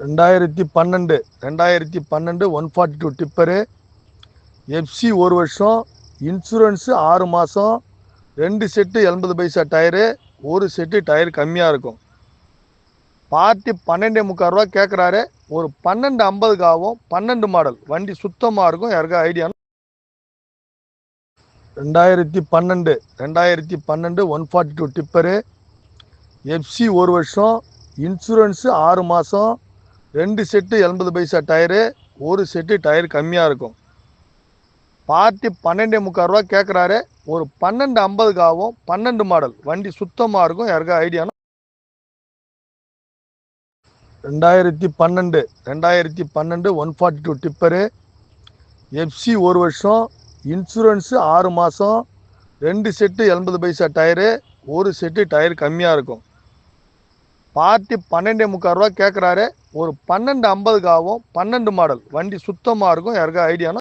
ரெண்டாயிரத்தி பன்னெண்டு ரெண்டாயிரத்தி பன்னெண்டு one forty two tipper. FC ஒரு வருஷம் இன்சூரன்ஸு ஆறு மாதம் ரெண்டு செட்டு எண்பது பைசா டயரு ஒரு செட்டு டயர் கம்மியாக இருக்கும். பார்ட்டி பன்னெண்டே முக்கால் ரூபா கேட்குறாரு ஒரு பன்னெண்டு ஐம்பதுக்கு ஆகும் பன்னெண்டு மாடல். வண்டி சுத்தமாக இருக்கும் யாருக்கா ஐடியா ரெண்டாயிரத்தி பன்னெண்டு ரெண்டாயிரத்தி பன்னெண்டு one forty two tipper. FC ஒரு வருஷம் இன்சூரன்ஸு ஆறு மாதம் ரெண்டு செட்டு எண்பது பைசா டயரு ஒரு செட்டு டயர் கம்மியாக இருக்கும். பார்ட்டி பன்னெண்டே முக்கால் ரூபா கேட்குறாரு ஒரு பன்னெண்டு ஐம்பதுக்கு ஆகும் பன்னெண்டு மாடல் வண்டி சுத்தமாக இருக்கும். யாருக்கா ஐடியா ரெண்டாயிரத்தி பன்னெண்டு. ரெண்டாயிரத்தி பன்னெண்டு one forty two tipper FC ஒரு வருஷம். இன்சூரன்ஸு ஆறு மாதம் ரெண்டு செட்டு எண்பது பைசா டயரு ஒரு செட்டு டயர் கம்மியாக இருக்கும். பார்ட்டி பன்னெண்டே முக்கால் ரூபா கேட்குறாரு ஒரு பன்னெண்டு ஐம்பதுக்காகவும் பன்னெண்டு மாடல். வண்டி சுத்தமாக இருக்கும். யாருக்கா ஐடியானா